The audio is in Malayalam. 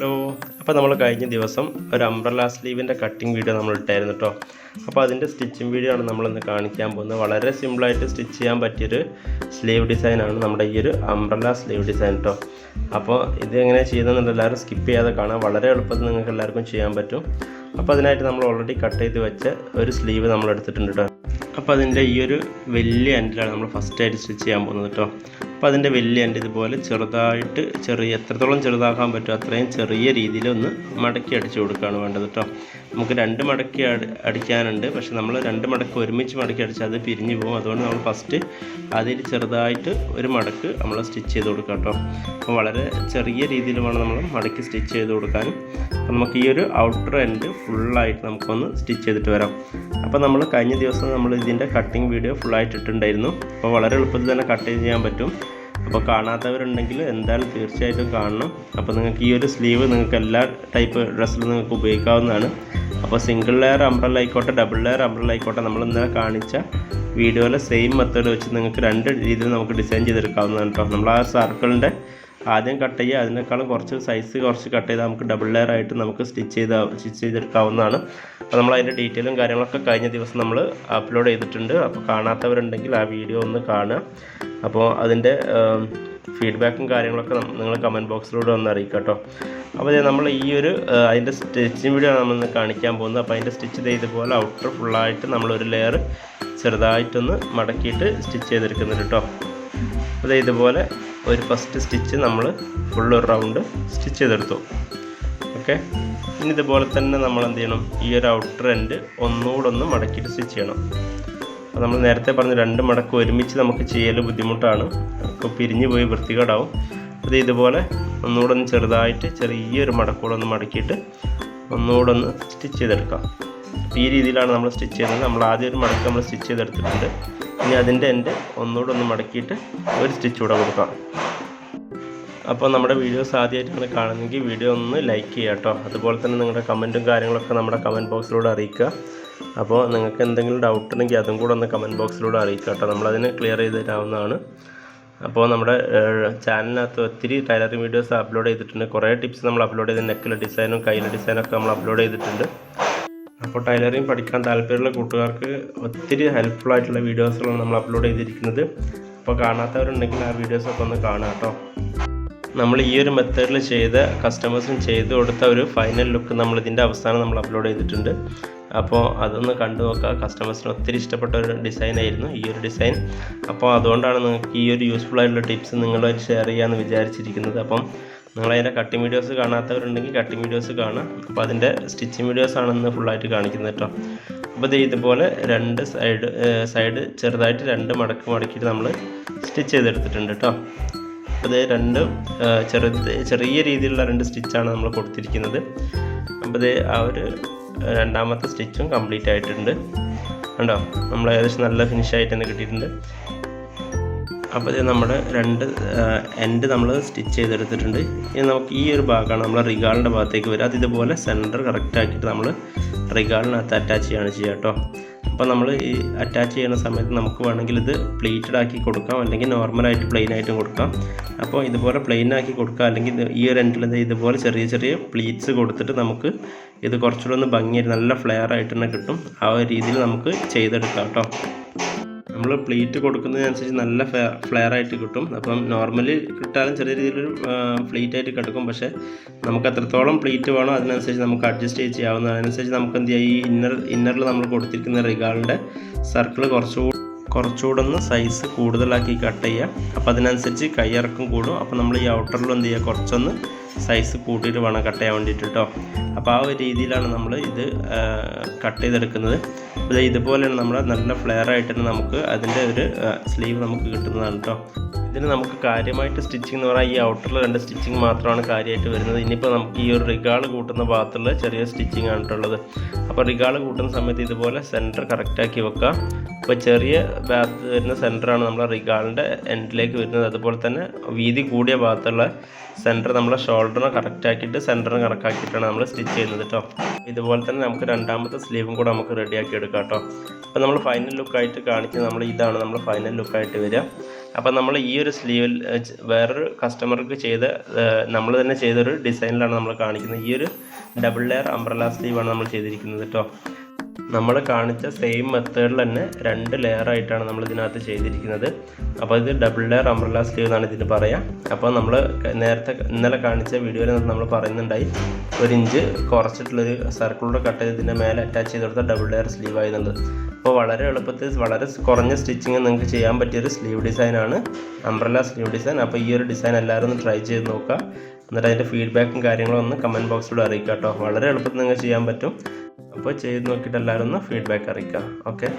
ഹലോ അപ്പോൾ നമ്മൾ കഴിഞ്ഞ ദിവസം ഒരു അംബ്രല സ്ലീവിന്റെ കട്ടിങ് വീഡിയോ നമ്മൾ ഇട്ടായിരുന്നു കേട്ടോ അപ്പോൾ അതിന്റെ സ്റ്റിച്ചിങ് വീഡിയോ ആണ് നമ്മളിന്ന് കാണിക്കാൻ പോകുന്നത്. വളരെ സിമ്പിളായിട്ട് സ്റ്റിച്ച് ചെയ്യാൻ പറ്റിയൊരു സ്ലീവ് ഡിസൈനാണ് നമ്മുടെ ഈ ഒരു അംബ്രല സ്ലീവ് ഡിസൈൻ കേട്ടോ അപ്പോൾ ഇത് എങ്ങനെ ചെയ്യുന്നതെന്നുണ്ട് എല്ലാവരും സ്കിപ്പ് ചെയ്യാതെ കാണാം. വളരെ എളുപ്പത്തിൽ നിങ്ങൾക്ക് എല്ലാവർക്കും ചെയ്യാൻ പറ്റും. അപ്പോൾ അതിനായിട്ട് നമ്മൾ ഓൾറെഡി കട്ട് ചെയ്ത് വെച്ച ഒരു സ്ലീവ് നമ്മൾ എടുത്തിട്ടുണ്ട് കേട്ടോ അപ്പോൾ അതിന്റെ ഈ ഒരു വലിയ എൻഡിലാണ് നമ്മൾ ഫസ്റ്റ് ആയിട്ട് സ്റ്റിച്ച് ചെയ്യാൻ പോകുന്നത് കേട്ടോ അപ്പോൾ അതിന്റെ വലിയ എന്റെ ഇതുപോലെ ചെറുതായിട്ട് ചെറിയ എത്രത്തോളം ചെറുതാക്കാൻ പറ്റുമോ അത്രയും ചെറിയ രീതിയിൽ ഒന്ന് മടക്കി അടിച്ചു കൊടുക്കുകയാണ് വേണ്ടത് കേട്ടോ. നമുക്ക് രണ്ട് മടക്കി അടി അടിക്കാനുണ്ട്. പക്ഷെ നമ്മൾ രണ്ട് മടക്ക് ഒരുമിച്ച് മടക്കി അടിച്ചാൽ അത് പിരിഞ്ഞു പോകും. അതുകൊണ്ട് നമ്മൾ ഫസ്റ്റ് അതിൽ ചെറുതായിട്ട് ഒരു മടക്ക് നമ്മൾ സ്റ്റിച്ച് ചെയ്ത് കൊടുക്കാം കേട്ടോ. അപ്പോൾ വളരെ ചെറിയ രീതിയിൽ വേണം നമ്മൾ മടക്കി സ്റ്റിച്ച് ചെയ്ത് കൊടുക്കാനും. അപ്പോൾ നമുക്ക് ഈ ഒരു ഔട്ടർ എൻഡ് ഫുള്ളായിട്ട് നമുക്കൊന്ന് സ്റ്റിച്ച് ചെയ്തിട്ട് വരാം. അപ്പോൾ നമ്മൾ കഴിഞ്ഞ ദിവസം നമ്മൾ ഇതിന്റെ കട്ടിങ് വീഡിയോ ഫുള്ളായിട്ട് ഇട്ടിട്ടുണ്ടായിരുന്നു. അപ്പോൾ വളരെ എളുപ്പത്തിൽ തന്നെ കട്ട് ചെയ്യാൻ പറ്റും. അപ്പോൾ കാണാത്തവരുണ്ടെങ്കിൽ എന്തായാലും തീർച്ചയായിട്ടും കാണണം. അപ്പോൾ നിങ്ങൾക്ക് ഈ ഒരു സ്ലീവ് നിങ്ങൾക്ക് എല്ലാ ടൈപ്പ് ഡ്രസ്സിലും നിങ്ങൾക്ക് ഉപയോഗിക്കാവുന്നതാണ്. അപ്പോൾ സിംഗിൾ ലെയർ അംബ്രല്ല ആയിക്കോട്ടെ ഡബിൾ ലെയർ അംബ്രല്ല ആയിക്കോട്ടെ നമ്മൾ ഇന്നലെ കാണിച്ച വീഡിയോയിലെ സെയിം മെത്തേഡ് വെച്ച് നിങ്ങൾക്ക് രണ്ട് രീതിയിൽ നമുക്ക് ഡിസൈൻ ചെയ്തെടുക്കാവുന്നതാണ് കേട്ടോ നമ്മൾ ആ സർക്കിളിന്റെ ആദ്യം കട്ട് ചെയ്യുക. അതിനേക്കാളും കുറച്ച് സൈസ് കുറച്ച് കട്ട് ചെയ്താൽ നമുക്ക് ഡബിൾ ലെയർ ആയിട്ട് നമുക്ക് സ്റ്റിച്ച് ചെയ്ത് സ്റ്റിച്ച് ചെയ്തെടുക്കാവുന്നതാണ്. അപ്പോൾ നമ്മൾ അതിന്റെ ഡീറ്റെയിലും കാര്യങ്ങളൊക്കെ കഴിഞ്ഞ ദിവസം നമ്മൾ അപ്ലോഡ് ചെയ്തിട്ടുണ്ട്. അപ്പോൾ കാണാത്തവരുണ്ടെങ്കിൽ ആ വീഡിയോ ഒന്ന് കാണുക. അപ്പോൾ അതിന്റെ ഫീഡ്ബാക്കും കാര്യങ്ങളൊക്കെ നിങ്ങൾ കമന്റ് ബോക്സിലൂടെ ഒന്ന് അറിയിക്കുക കേട്ടോ അപ്പോൾ നമ്മൾ ഈ ഒരു അതിന്റെ സ്റ്റിച്ചിങ് വീഡിയോ ആണ് നമ്മൾ കാണിക്കാൻ പോകുന്നത്. അപ്പോൾ അതിന്റെ സ്റ്റിച്ച് ചെയ്ത പോലെ ഔട്ടർ ഫുള്ളായിട്ട് നമ്മളൊരു ലെയർ ചെറുതായിട്ടൊന്ന് മടക്കിയിട്ട് സ്റ്റിച്ച് ചെയ്തെടുക്കുന്നുണ്ട് കേട്ടോ. അപ്പോൾ ഇതുപോലെ ഒരു ഫസ്റ്റ് സ്റ്റിച്ച് നമ്മൾ ഫുൾ ഒരു റൗണ്ട് സ്റ്റിച്ച് ചെയ്തെടുത്തു. ഓക്കെ? ഇനി ഇതുപോലെ തന്നെ നമ്മൾ എന്ത് ചെയ്യണം? ഈ ഒരു ഔട്ടർ എൻഡ് ഒന്നുകൂടെ ഒന്ന് മടക്കിയിട്ട് സ്റ്റിച്ച് ചെയ്യണം. നമ്മൾ നേരത്തെ പറഞ്ഞ രണ്ട് മടക്ക് ഒരുമിച്ച് നമുക്ക് ചെയ്യൽ ബുദ്ധിമുട്ടാണ്. അപ്പോൾ പിരിഞ്ഞു പോയി വൃത്തികേടാവും. അത് ഇതുപോലെ ഒന്നുകൂടെ ഒന്ന് ചെറുതായിട്ട് ചെറിയൊരു മടക്കൂടെ ഒന്ന് മടക്കിയിട്ട് ഒന്നുകൂടെ ഒന്ന് സ്റ്റിച്ച് ചെയ്തെടുക്കാം. ഈ രീതിയിലാണ് നമ്മൾ സ്റ്റിച്ച് ചെയ്യുന്നത്. നമ്മൾ ആദ്യം ഒരു മടക്ക് നമ്മൾ സ്റ്റിച്ച് ചെയ്തെടുത്തിട്ടുണ്ട്. ഇനി അതിന്റെ എന്റെ ഒന്നുകൂടെ ഒന്ന് മടക്കിയിട്ട് ഒരു സ്റ്റിച്ച് കൂടെ കൊടുക്കാം. അപ്പോൾ നമ്മുടെ വീഡിയോസ് ആദ്യമായിട്ടാണ് കാണുന്നതെങ്കിൽ വീഡിയോ ഒന്ന് ലൈക്ക് ചെയ്യാം കേട്ടോ അതുപോലെ തന്നെ നിങ്ങളുടെ കമന്റും കാര്യങ്ങളൊക്കെ നമ്മുടെ കമന്റ് ബോക്സിലൂടെ അറിയിക്കുക. അപ്പോൾ നിങ്ങൾക്ക് എന്തെങ്കിലും ഡൗട്ട് ഉണ്ടെങ്കിൽ അതും കൂടെ ഒന്ന് കമന്റ് ബോക്സിലൂടെ അറിയിക്കാം കേട്ടോ നമ്മളതിന് ക്ലിയർ ചെയ്ത് തരാവുന്നതാണ്. അപ്പോൾ നമ്മുടെ ചാനലിനകത്ത് ഒത്തിരി ടൈലറിംഗ് വീഡിയോസ് അപ്ലോഡ് ചെയ്തിട്ടുണ്ട്. കുറേ ടിപ്സ് നമ്മൾ അപ്ലോഡ് ചെയ്ത് നെക്കിലെ ഡിസൈനും കയ്യിലെ ഡിസൈനൊക്കെ നമ്മൾ അപ്ലോഡ് ചെയ്തിട്ടുണ്ട്. അപ്പോൾ ടൈലറിംഗ് പഠിക്കാൻ താല്പര്യമുള്ള കൂട്ടുകാർക്ക് ഒത്തിരി ഹെൽപ്ഫുൾ ആയിട്ടുള്ള വീഡിയോസുകളാണ് നമ്മൾ അപ്ലോഡ് ചെയ്തിരിക്കുന്നത്. അപ്പോൾ കാണാത്തവരുണ്ടെങ്കിൽ ആ വീഡിയോസൊക്കെ ഒന്ന് കാണാം കേട്ടോ. നമ്മൾ ഈ ഒരു മെത്തേഡിൽ ചെയ്ത കസ്റ്റമേഴ്സിന് ചെയ്ത് കൊടുത്ത ഒരു ഫൈനൽ ലുക്ക് നമ്മൾ ഇതിന്റെ അവസാനം നമ്മൾ അപ്ലോഡ് ചെയ്തിട്ടുണ്ട്. അപ്പോൾ അതൊന്ന് കണ്ടു നോക്കുക. കസ്റ്റമേഴ്സിന് ഒത്തിരി ഇഷ്ടപ്പെട്ട ഒരു ഡിസൈൻ ആയിരുന്നു ഈ ഒരു ഡിസൈൻ അപ്പോൾ അതുകൊണ്ടാണ് നിങ്ങൾക്ക് ഈ ഒരു യൂസ്ഫുൾ ആയിട്ടുള്ള ടിപ്സ് നിങ്ങളുമായിട്ട് ഷെയർ ചെയ്യാമെന്ന് വിചാരിച്ചിരിക്കുന്നത്. അപ്പം നിങ്ങളതിന്റെ കട്ടിങ് വീഡിയോസ് കാണാത്തവരുണ്ടെങ്കിൽ കട്ടിങ് വീഡിയോസ് കാണാം അപ്പോൾ അതിന്റെ സ്റ്റിച്ചിങ് വീഡിയോസ് ആണ് ഇന്ന് ഫുള്ളായിട്ട് കാണിക്കുന്നത് കേട്ടോ അപ്പോൾ ഇത് ഇതുപോലെ രണ്ട് സൈഡ് സൈഡ് ചെറുതായിട്ട് രണ്ട് മടക്ക് മടക്കിയിട്ട് നമ്മൾ സ്റ്റിച്ച് ചെയ്തെടുത്തിട്ടുണ്ട് കേട്ടോ അപ്പോൾ ഇത് രണ്ട് ചെറുത് ചെറിയ രീതിയിലുള്ള രണ്ട് സ്റ്റിച്ചാണ് നമ്മൾ കൊടുത്തിരിക്കുന്നത്. അപ്പോൾ ഇത് ആ ഒരു രണ്ടാമത്തെ സ്റ്റിച്ചും കംപ്ലീറ്റ് ആയിട്ടുണ്ട്. കണ്ടോ? നമ്മൾ ഏകദേശം നല്ല ഫിനിഷ് ആയിട്ട് തന്നെ കിട്ടിയിട്ടുണ്ട്. അപ്പോൾ ഇത് നമ്മുടെ രണ്ട് എൻഡ് നമ്മൾ സ്റ്റിച്ച് ചെയ്തെടുത്തിട്ടുണ്ട്. ഇനി നമുക്ക് ഈ ഒരു ഭാഗമാണ് നമ്മൾ റിഗാളിന്റെ ഭാഗത്തേക്ക് വരിക. അത് ഇതുപോലെ സെന്റർ കറക്റ്റ് ആക്കിയിട്ട് നമ്മൾ റിഗാളിനകത്ത് അറ്റാച്ച് ചെയ്യാണ് ചെയ്യുക കേട്ടോ. അപ്പോൾ നമ്മൾ ഈ അറ്റാച്ച് ചെയ്യുന്ന സമയത്ത് നമുക്ക് വേണമെങ്കിൽ ഇത് പ്ലേറ്റഡ് ആക്കി കൊടുക്കാം അല്ലെങ്കിൽ നോർമലായിട്ട് പ്ലെയിൻ ആയിട്ടും കൊടുക്കാം. അപ്പോൾ ഇതുപോലെ പ്ലെയിൻ ആക്കി കൊടുക്കാം അല്ലെങ്കിൽ ഈ ഒരു എൻഡിൽ ഇതുപോലെ ചെറിയ ചെറിയ പ്ലീറ്റ്സ് കൊടുത്തിട്ട് നമുക്ക് ഇത് കുറച്ചുകൂടെ ഒന്ന് ഭംഗിയായിട്ട് നല്ല ഫ്ലെയർ ആയിട്ട് തന്നെ കിട്ടും. ആ ഒരു രീതിയിൽ നമുക്ക് ചെയ്തെടുക്കാം കേട്ടോ. നമ്മൾ പ്ലേറ്റ് കൊടുക്കുന്നതിനനുസരിച്ച് നല്ല ഫ്ലെയർ ആയിട്ട് കിട്ടും. അപ്പം നോർമലി കിട്ടാലും ചെറിയ രീതിയിലൊരു പ്ലേറ്റ് ആയിട്ട് കിടക്കും. പക്ഷേ നമുക്ക് അത്രത്തോളം പ്ലേറ്റ് വേണോ അതിനനുസരിച്ച് നമുക്ക് അഡ്ജസ്റ്റ് ചെയ്ത് ചെയ്യാവുന്ന അതിനനുസരിച്ച് നമുക്ക് എന്ത് ചെയ്യാം? ഈ ഇന്നർ ഇന്നറിൽ നമ്മൾ കൊടുത്തിരിക്കുന്ന റിഗാളിന്റെ സർക്കിൾ കുറച്ചുകൂടി കുറച്ചുകൂടെ ഒന്ന് സൈസ് കൂടുതലാക്കി കട്ട് ചെയ്യുക അപ്പോൾ അതിനനുസരിച്ച് കയ്യിറക്കം കൂടും. അപ്പോൾ നമ്മൾ ഈ ഔട്ടറിൽ എന്ത് ചെയ്യുക കുറച്ചൊന്ന് സൈസ് കൂട്ടിയിട്ട് വേണം കട്ട് ചെയ്യാൻ വേണ്ടിയിട്ട് കേട്ടോ അപ്പോൾ ആ ഒരു രീതിയിലാണ് നമ്മൾ ഇത് കട്ട് ചെയ്തെടുക്കുന്നത്. അപ്പോൾ ഇതുപോലെയാണ് നമ്മൾ നല്ല ഫ്ലെയർ ആയിട്ട് തന്നെ നമുക്ക് അതിന്റെ ഒരു സ്ലീവ് നമുക്ക് കിട്ടുന്നതാണ് കേട്ടോ ഇതിന് നമുക്ക് കാര്യമായിട്ട് സ്റ്റിച്ചിങ് എന്ന് പറഞ്ഞാൽ ഈ ഔട്ടറിൽ രണ്ട് സ്റ്റിച്ചിങ് മാത്രമാണ് കാര്യമായിട്ട് വരുന്നത്. ഇനിയിപ്പോൾ നമുക്ക് ഈ ഒരു റിഗാൾ കൂട്ടുന്ന ഭാഗത്തുള്ള ചെറിയ സ്റ്റിച്ചിങ് ആണിട്ടുള്ളത് അപ്പോൾ റിഗാൾ കൂട്ടുന്ന സമയത്ത് ഇതുപോലെ സെന്റർ കറക്റ്റാക്കി വെക്കുക അപ്പോൾ ചെറിയ ഭാഗത്ത് വരുന്ന സെന്ററാണ് നമ്മളെ റിഗാളിന്റെ എൻഡിലേക്ക് വരുന്നത്. അതുപോലെ തന്നെ വീതി കൂടിയ ഭാഗത്തുള്ള സെന്റർ നമ്മളെ ഷോൾഡറിനെ കറക്റ്റാക്കിയിട്ട് സെന്ററിനെ കറക്റ്റാക്കിയിട്ടാണ് നമ്മൾ സ്റ്റിച്ച് ചെയ്യുന്നത് കേട്ടോ ഇതുപോലെ തന്നെ നമുക്ക് രണ്ടാമത്തെ സ്ലീവും കൂടെ നമുക്ക് റെഡിയാക്കി എടുക്കാം കേട്ടോ അപ്പോൾ നമ്മൾ ഫൈനൽ ലുക്കായിട്ട് കാണിക്കുന്നത് നമ്മൾ ഇതാണ് നമ്മൾ ഫൈനൽ ലുക്കായിട്ട് വരിക. അപ്പോൾ നമ്മൾ ഈ ഒരു സ്ലീവിൽ വേറൊരു കസ്റ്റമർക്ക് ചെയ്ത നമ്മൾ തന്നെ ചെയ്തൊരു ഡിസൈനിലാണ് നമ്മൾ കാണിക്കുന്നത്. ഈ ഒരു ഡബിൾ ലെയർ അംബ്രല സ്ലീവാണ് നമ്മൾ ചെയ്തിരിക്കുന്നത് കേട്ടോ നമ്മൾ കാണിച്ച സെയിം മെത്തേഡിൽ തന്നെ രണ്ട് ലെയർ ആയിട്ടാണ് നമ്മൾ ഇതിനകത്ത് ചെയ്തിരിക്കുന്നത്. അപ്പോൾ ഇത് ഡബിൾ ലെയർ അംബ്രല സ്ലീവ് എന്നാണ് ഇതിന് പറയാം. അപ്പോൾ നമ്മൾ നേരത്തെ ഇന്നലെ കാണിച്ച വീഡിയോയിൽ നമ്മൾ പറയുന്നുണ്ടായി ഒരു ഇഞ്ച് കുറച്ചിട്ടുള്ളൊരു സർക്കിളിലൂടെ കട്ട് ചെയ്ത് ഇതിന്റെ മേലെ അറ്റാച്ച് ചെയ്ത് കൊടുത്ത ഡബിൾ ലെയർ സ്ലീവ് ആയിരുന്നുള്ളത് അപ്പോൾ വളരെ എളുപ്പത്തിൽ വളരെ കുറഞ്ഞ സ്റ്റിച്ചിങ് നിങ്ങൾക്ക് ചെയ്യാൻ പറ്റിയൊരു സ്ലീവ് ഡിസൈനാണ് അംബ്രല സ്ലീവ് ഡിസൈൻ. അപ്പോൾ ഈ ഒരു ഡിസൈൻ എല്ലാവരും ഒന്ന് ട്രൈ ചെയ്ത് നോക്കുക. എന്നിട്ട് അതിന്റെ ഫീഡ്ബാക്കും കാര്യങ്ങളും ഒന്ന് കമന്റ് ബോക്സിലൂടെ അറിയിക്കുക കേട്ടോ. വളരെ എളുപ്പത്തിൽ നിങ്ങൾക്ക് ചെയ്യാൻ പറ്റും. അപ്പോൾ ചെയ്ത് നോക്കിയിട്ട് എല്ലാവരും ഒന്ന് ഫീഡ്ബാക്ക് അറിയിക്കുക. ഓക്കെ?